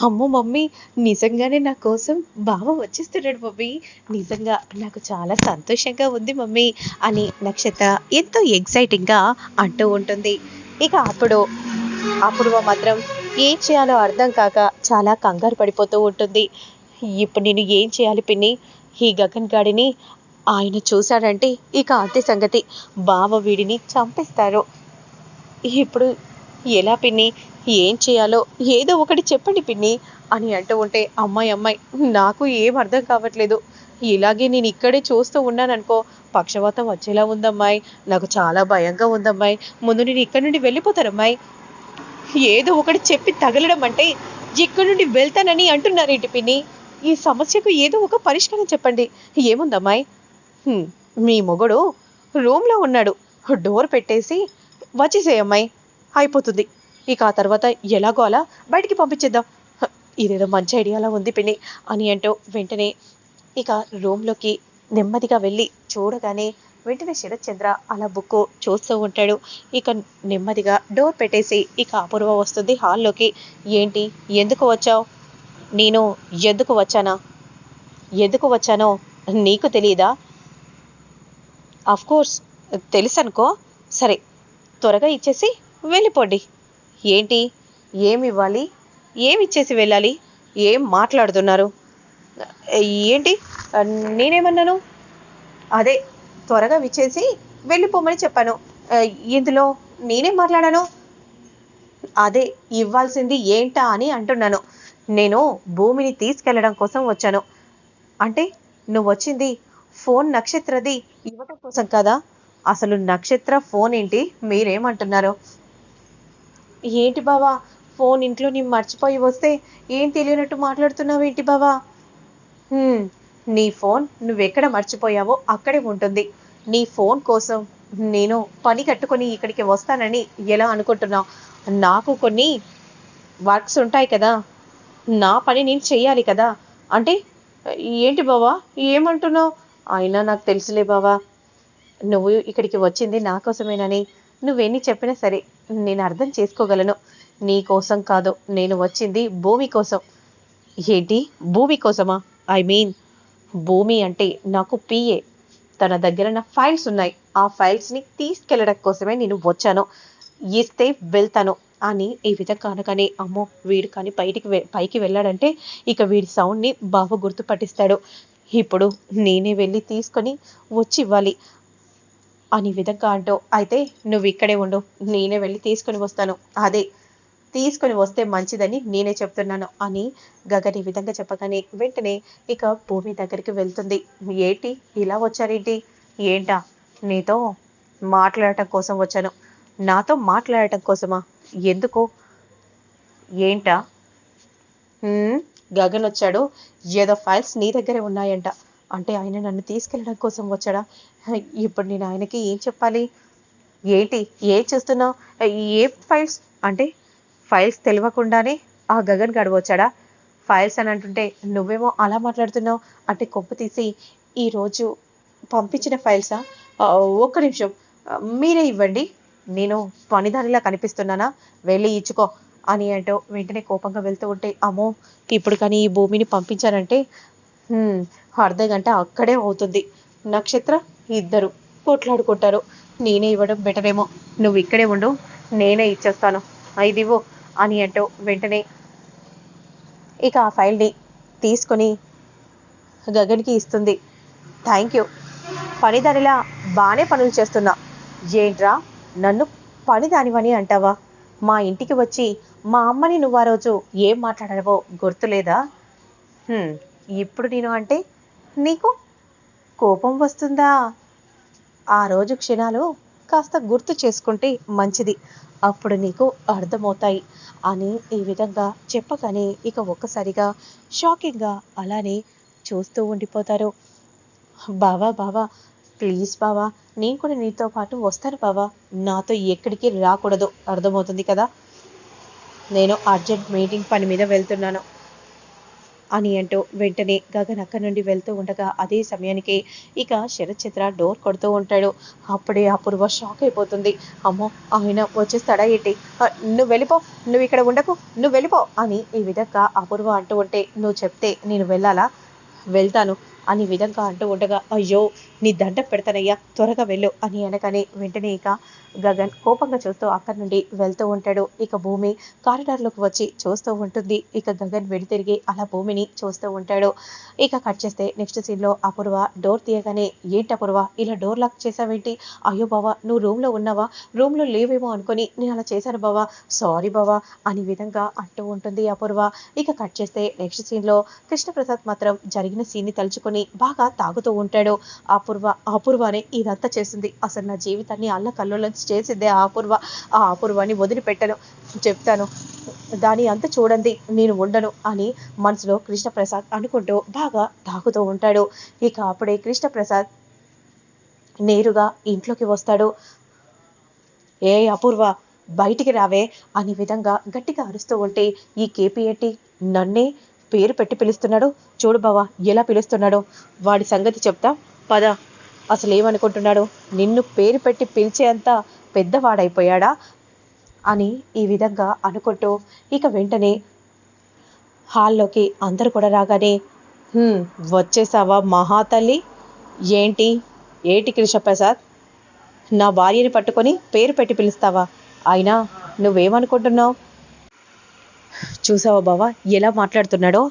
అమ్మో మమ్మీ నిజంగానే నా కోసం బావ వచ్చేస్తున్నాడు మమ్మీ. నిజంగా నాకు చాలా సంతోషంగా ఉంది మమ్మీ అని నక్షత్ర ఎంతో ఎగ్జైటింగ్గా అంటూ ఉంటుంది. ఇక అప్పుడు అప్పుడు మాత్రం ఏం చేయాలో అర్థం కాక చాలా కంగారు పడిపోతూ ఉంటుంది. ఇప్పుడు నేను ఏం చేయాలి పిన్ని? ఈ గగన్ గాడిని ఆయన చూశాడంటే ఇక అంతే సంగతి. బావ వీడిని చంపేస్తారు. ఇప్పుడు ఎలా పిన్ని? ఏం చేయాలో? ఏదో ఒకటి చెప్పండి పిన్ని అని అంటూ ఉంటే అమ్మాయి అమ్మాయి నాకు ఏం అర్థం కావట్లేదు. ఇలాగే నేను ఇక్కడే చూస్తూ ఉన్నాననుకో పక్షవాతం వచ్చేలా ఉందమ్మాయి. నాకు చాలా భయంగా ఉందమ్మాయి. ముందు నేను ఇక్కడ నుండి వెళ్ళిపోతానమ్మాయి ఏదో ఒకటి చెప్పి తగలడం అంటే ఇక్కడ నుండి వెళ్తానని అంటున్నారేంటి పిన్ని? ఈ సమస్యకు ఏదో ఒక పరిష్కారం చెప్పండి. ఏముందమ్మాయి? మీ మొగుడు రూమ్లో ఉన్నాడు. డోర్ పెట్టేసి వచ్చేసేయమ్మాయి అయిపోతుంది. ఇక ఆ తర్వాత ఎలాగో అలా బయటికి పంపించేద్దాం. ఇదేదో మంచి ఐడియాలా ఉంది పిన్ని అని అంటూ వెంటనే ఇక రూమ్లోకి నెమ్మదిగా వెళ్ళి చూడగానే వెంటనే శరత్చంద్ర అలా బుక్ చూస్తూ ఉంటాడు. ఇక నెమ్మదిగా డోర్ పెట్టేసి ఇక అపూర్వ వస్తుంది హాల్లోకి ఏంటి? ఎందుకు వచ్చావు? నేను ఎందుకు వచ్చానా? ఎందుకు వచ్చానో నీకు తెలియదా కోర్స్ తెలుసనుకో. సరే త్వరగా ఇచ్చేసి వెళ్ళిపోండి. ఏంటి? ఏమి ఇవ్వాలి ఏమి ఇచ్చేసి వెళ్ళాలి? ఏం మాట్లాడుతున్నారు? ఏంటి? నేనేమన్నాను? అదే త్వరగా విచ్చేసి వెళ్ళిపోమని చెప్పాను. ఇందులో నేనేం మాట్లాడాను? అదే ఇవ్వాల్సింది ఏంటా అని అంటున్నాను. నేను భూమిని తీసుకెళ్ళడం కోసం వచ్చాను. అంటే నువ్వు వచ్చింది ఫోన్ నక్షత్రది ఇవ్వటం కోసం కదా? అసలు నక్షత్ర ఫోన్ ఏంటి? మీరేమంటున్నారు? ఏంటి బావా? ఫోన్ ఇంట్లో నీ మర్చిపోయి వస్తే ఏం తెలియనట్టు మాట్లాడుతున్నావు ఏంటి బావా? నీ ఫోన్ నువ్వెక్కడ మర్చిపోయావో అక్కడే ఉంటుంది. నీ ఫోన్ కోసం నేను పని కట్టుకొని ఇక్కడికి వస్తానని ఎలా అనుకుంటున్నావు? నాకు కొన్ని వర్క్స్ ఉంటాయి కదా. నా పని నేను చెయ్యాలి కదా. అంటే ఏంటి బావా? ఏమంటున్నావు? అయినా నాకు తెలుసులే బావా. నువ్వు ఇక్కడికి వచ్చింది నా కోసమేనని నువ్వేన్ని చెప్పినా సరే నేను అర్థం చేసుకోగలను. నీ కోసం కాదు నేను వచ్చింది భూమి కోసం. ఏంటి? భూమి కోసమా? ఐ మీన్ భూమి అంటే నాకు పిఏ తన దగ్గర నా ఫైల్స్ ఉన్నాయి. ఆ ఫైల్స్ని తీసుకెళ్ళడం కోసమే నేను వచ్చాను. ఇస్తే వెళ్తాను అని ఈ విధంగా అనగానే అమ్మో వీడు కానీ బయటికి పైకి వెళ్ళాడంటే ఇక వీడి సౌండ్ని బాగా గుర్తుపట్టిస్తాడు. ఇప్పుడు నేనే వెళ్ళి తీసుకొని వచ్చి ఇవ్వాలి. అని విధంగా అంటో అయితే నువ్వు ఇక్కడే ఉండు నేనే వెళ్ళి తీసుకొని వస్తాను. అదే తీసుకొని వస్తే మంచిదని నేనే చెప్తున్నాను అని గగన్ ఈ విధంగా చెప్పగానే వెంటనే ఇక భూమి దగ్గరికి వెళ్తుంది. ఏంటి? ఇలా వచ్చారేంటి? ఏంటా? నీతో మాట్లాడటం కోసం వచ్చాను. నాతో మాట్లాడటం కోసమా? ఎందుకు? ఏంటా? గగన్ వచ్చాడు. ఏదో ఫైల్స్ నీ దగ్గరే ఉన్నాయంట. అంటే ఆయన నన్ను తీసుకెళ్ళడం కోసం వచ్చాడా? ఇప్పుడు నేను ఆయనకి ఏం చెప్పాలి? ఏంటి? ఏం చేస్తున్నావు? ఏ ఫైల్స్? అంటే ఫైల్స్ తెలియకుండానే ఆ గగన్ గడు వచ్చాడా? ఫైల్స్ అని అంటుంటే నువ్వేమో అలా మాట్లాడుతున్నావు? అంటే కొప్పు తీసి ఈరోజు పంపించిన ఫైల్సా? ఒక్క నిమిషం. మీరే ఇవ్వండి. నేను పనిదానిలా కనిపిస్తున్నానా? వెళ్ళి ఇచ్చుకో అని అంటూ వెంటనే కోపంగా వెళ్తూ ఉంటే అమ్మో ఇప్పుడు కానీ ఈ భూమిని పంపించానంటే అర్ధ గంట అక్కడే అవుతుంది. నక్షత్ర ఇద్దరు కొట్లాడుకుంటారు. నేనే ఇవ్వడం బెటర్ ఏమో నువ్వు ఇక్కడే ఉండు నేనే ఇచ్చేస్తాను. ఇదివో అని అంటూ వెంటనే ఇక ఆ ఫైల్ని తీసుకొని గగన్కి ఇస్తుంది. Thank you. పనిదానిలా బాగానే పనులు చేస్తున్నా. ఏంట్రా నన్ను పనిదానివని అంటావా? మా ఇంటికి వచ్చి మా అమ్మని నువ్వు ఆ రోజు ఏం మాట్లాడావో గుర్తులేదా? ఇప్పుడు నేను అంటే నీకు కోపం వస్తుందా? ఆ రోజు క్షణాలు కాస్త గుర్తు చేసుకుంటే మంచిది. అప్పుడు నీకు అర్థమవుతాయి అని ఈ విధంగా చెప్పగానే ఇక ఒక్కసారిగా షాకింగ్గా అలానే చూస్తూ ఉండిపోతారు. బావా బావా ప్లీజ్ బావా నేను కూడా నీతో పాటు వస్తాను బావా. నాతో ఎక్కడికి రాకూడదు. అర్థమవుతుంది కదా? నేను అర్జెంట్ మీటింగ్ పని మీద వెళ్తున్నాను. అని అంటూ వెంటనే గగన్ అక్కడి నుండి వెళ్తూ ఉండగా అదే సమయానికి ఇక శరత్ డోర్ కొడుతూ ఉంటాడు. అప్పుడే అపూర్వ షాక్ అయిపోతుంది. అమ్మో ఆయన వచ్చేస్తాడా ఏంటి? నువ్వు వెళ్ళిపో నువ్వు ఇక్కడ ఉండకు నువ్వు వెళ్ళిపో అని ఈ విధంగా అపూర్వ అంటూ ఉంటే నువ్వు చెప్తే నేను వెళ్ళాలా? వెళ్తాను అని విధంగా అంటూ ఉండగా అయ్యో నీ దండ పెడతానయ్యా త్వరగా వెళ్ళు అని అనగానే వెంటనే ఇక గగన్ కోపంగా చూస్తూ అక్కడి నుండి వెళ్తూ ఉంటాడు. ఇక భూమి కారిడార్లోకి వచ్చి చూస్తూ ఉంటుంది. ఇక గగన్ తిరిగి అలా భూమిని చూస్తూ ఉంటాడు. ఇక కట్ చేస్తే నెక్స్ట్ సీన్లో అపూర్వ డోర్ తీయగానే ఏంటి అపూర్వ ఇలా డోర్ లాక్ చేసావేంటి? అయ్యో బావా నువ్వు రూమ్లో ఉన్నావా? రూమ్లో లేవేమో అనుకొని నేను అలా చేశాను బావా సారీ బావా అని విధంగా అంటూ ఉంటుంది అపూర్వ. ఇక కట్ చేస్తే నెక్స్ట్ సీన్లో కృష్ణప్రసాద్ మాత్రం జరిగిన సీన్ని తలుచుకొని బాగా తాగుతూ ఉంటాడు. అపూర్వ అపూర్వనే ఇదంతా చేసింది. అసలు నా జీవితాన్ని అల్ల కల్లోలం చేసిందే ఆ అపూర్వ. ఆ అపూర్వాన్ని వదిలిపెట్టను. చెప్తాను. దాని అంత చూడండి నేను ఉండను అని మనసులో కృష్ణప్రసాద్ అనుకుంటూ బాగా తాగుతూ ఉంటాడు. ఇక అప్పుడే కృష్ణప్రసాద్ నేరుగా ఇంట్లోకి వస్తాడు. ఏ అపూర్వ బయటికి రావే అనే విధంగా గట్టిగా అరుస్తూ ఉంటే ఈ కేపీ నన్నే పేరు పెట్టి పిలుస్తున్నాడు. చూడు బావా ఎలా పిలుస్తున్నాడు. వాడి సంగతి చెప్తా. పద. అసలు ఏమనుకుంటున్నాడు నిన్ను పేరు పెట్టి పిలిచేంత పెద్దవాడైపోయాడా? అని ఈ విధంగా అనుకుంటూ ఇక వెంటనే హాల్లోకి అందరూ కూడా రాగానే వచ్చేసావా మహాతల్లి? ఏంటి? ఏంటి కృష్ణప్రసాద్ నా భార్యని పట్టుకొని పేరు పెట్టి పిలుస్తావా? అయినా నువ్వేమనుకుంటున్నావు? చూసావా బావా? ఎలా మాట్లాడుతున్నాడో?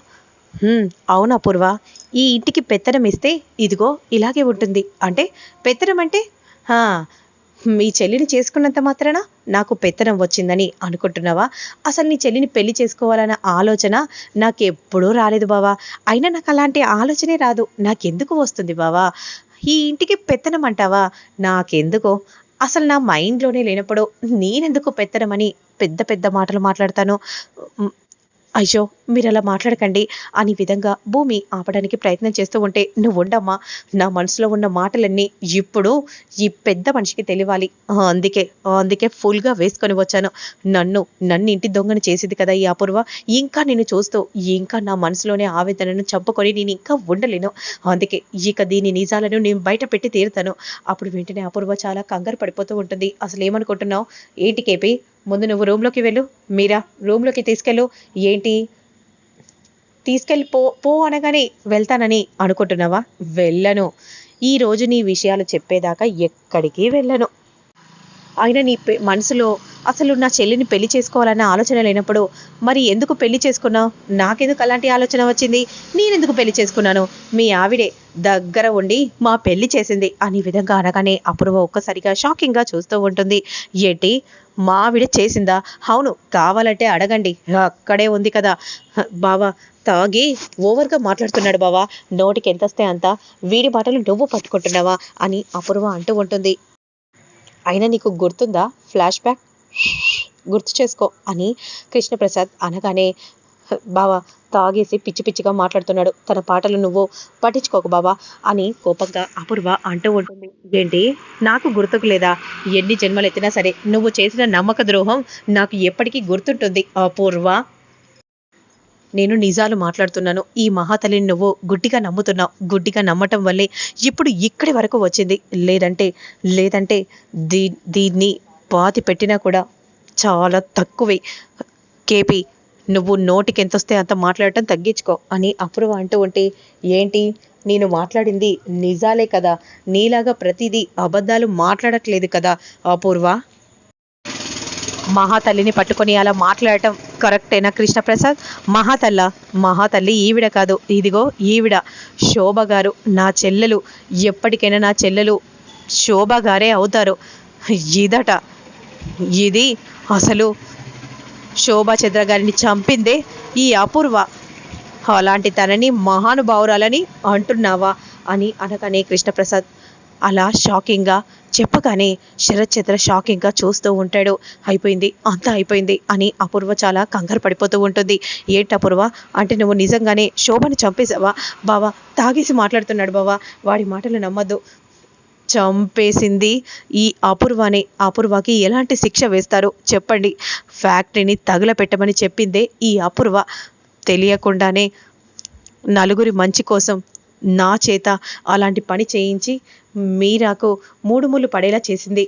అవునా పూర్వ? ఈ ఇంటికి పెత్తనం ఇస్తే ఇదిగో ఇలాగే ఉంటుంది. అంటే పెత్తనం అంటే? "హా, మీ చెల్లిని చేసుకున్నంత మాత్రాన? నాకు పెత్తనం వచ్చిందని అనుకుంటున్నావా? అసలు నీ చెల్లిని పెళ్ళి చేసుకోవాలన్న ఆలోచన నాకు ఎప్పుడూ రాలేదు బావా. అయినా నాకు అలాంటి ఆలోచనే రాదు. నాకెందుకు వస్తుంది బావా? ఈ ఇంటికి పెత్తనం అంటావా? నాకెందుకో? అసలు నా మైండ్లోనే లేనప్పుడు నేనెందుకు పెత్తనమని పెద్ద పెద్ద మాటలు మాట్లాడతాను. అయ్యో మీరు అలా మాట్లాడకండి. అని విధంగా భూమి ఆపడానికి ప్రయత్నం చేస్తూ ఉంటే నువ్వు ఉండమ్మా నా మనసులో ఉన్న మాటలన్నీ ఇప్పుడు ఈ పెద్ద మనిషికి తెలియాలి. అందుకే అందుకే ఫుల్గా వేసుకొని వచ్చాను. నన్ను నన్ను ఇంటి దొంగను చేసింది కదా ఈ అపూర్వ. ఇంకా నేను చూస్తూ ఇంకా నా మనసులోనే ఆవేదనను చంపుకొని నేను ఇంకా ఉండలేను. అందుకే ఇక దీని నిజాలను నేను బయట పెట్టి తీరుతాను. అప్పుడు వెంటనే అపూర్వ చాలా కంగారు పడిపోతూ ఉంటుంది. అసలు ఏమనుకుంటున్నావు ఏంటి కేపీ? ముందు నువ్వు రూమ్లోకి వెళ్ళు. మీరా రూమ్లోకి తీసుకెళ్ళు. ఏంటి? తీసుకెళ్ళి పో పో అనగానే వెళ్తానని అనుకుంటున్నావా? వెళ్ళను. ఈ రోజు నీ విషయాలు చెప్పేదాకా ఎక్కడికి వెళ్ళను. అయినా నీ పె- మనసులో అసలు నా చెల్లిని పెళ్ళి చేసుకోవాలన్న ఆలోచన లేనప్పుడు మరి ఎందుకు పెళ్ళి చేసుకున్నావు? నాకెందుకు అలాంటి ఆలోచన వచ్చింది? నేనెందుకు పెళ్ళి చేసుకున్నాను? మీ ఆవిడే దగ్గర ఉండి మా పెళ్ళి చేసింది అనే విధంగా అనగానే అపూర్వ ఒక్కసారిగా షాకింగ్గా చూస్తూ ఉంటుంది. ఏంటి? మా ఆవిడ చేసిందా? అవును కావాలంటే అడగండి. అక్కడే ఉంది కదా. బావా తాగి ఓవర్గా మాట్లాడుతున్నాడు బావా. నోటికి ఎంత వస్తే అంత? వీడి మాటలు నువ్వు పట్టుకుంటున్నావా? అని అపూర్వ అంటూ ఉంటుంది. అయినా నీకు గుర్తుందా? ఫ్లాష్ బ్యాక్ గుర్తు చేసుకో అని కృష్ణప్రసాద్ అనగానే బావా తాగేసి పిచ్చి పిచ్చిగా మాట్లాడుతున్నాడు. తన పాటలు నువ్వు పట్టించుకోకు బాబా అని కోపంగా అపూర్వ అంటూ ఉంటుంది. ఏంటి? నాకు గుర్తుకు లేదా? ఎన్ని జన్మలు ఎత్తినా సరే నువ్వు చేసిన నమ్మక ద్రోహం నాకు ఎప్పటికీ గుర్తుంటుంది అపూర్వ. నేను నిజాలు మాట్లాడుతున్నాను. ఈ మహాతల్లిని నువ్వు గుడ్డిగా నమ్ముతున్నావు. గుడ్డిగా నమ్మటం వల్లే ఇప్పుడు ఇక్కడి వరకు వచ్చింది. లేదంటే లేదంటే దీ దీన్ని పాతి పెట్టినా కూడా చాలా తక్కువే. కేపీ నువ్వు నోటికి ఎంత వస్తే అంత మాట్లాడటం తగ్గించుకో అని అపూర్వ అంటూ ఉంటే ఏంటి? నేను మాట్లాడింది నిజాలే కదా. నీలాగా ప్రతిదీ అబద్ధాలు మాట్లాడట్లేదు కదా అపూర్వ. మహాతల్లిని పట్టుకొని అలా మాట్లాడటం కరెక్టేనా కృష్ణప్రసాద్? మహాతల్ల మహాతల్లి ఈవిడ కాదు. ఇదిగో ఈవిడ శోభ గారు నా చెల్లెలు. ఎప్పటికైనా నా చెల్లెలు శోభ గారే అవుతారు. ఇదట ఇది అసలు శోభా చంద్ర గారిని చంపిందే ఈ అపూర్వ. అలాంటి తనని మహానుభావురాలని అంటున్నావా అని అనగానే కృష్ణప్రసాద్ అలా షాకింగ్గా చెప్పగానే శరత్ షాకింగ్గా చూస్తూ ఉంటాడు. అయిపోయింది అంతా అయిపోయింది అని అపూర్వ చాలా కంగారు పడిపోతూ ఉంటుంది. ఏంటి అపూర్వ? అంటే నువ్వు నిజంగానే శోభని చంపేశావా? బావా తాగేసి మాట్లాడుతున్నాడు బావా. వాడి మాటలు నమ్మద్దు. చంపేసింది ఈ అపూర్వనే. అపూర్వకి ఎలాంటి శిక్ష వేస్తారు? చెప్పండి. ఫ్యాక్టరీని తగులపెట్టమని చెప్పిందే ఈ అపూర్వ. తెలియకుండానే నలుగురి మంచి కోసం నా చేత అలాంటి పని చేయించి మీరాకు మూడు పడేలా చేసింది.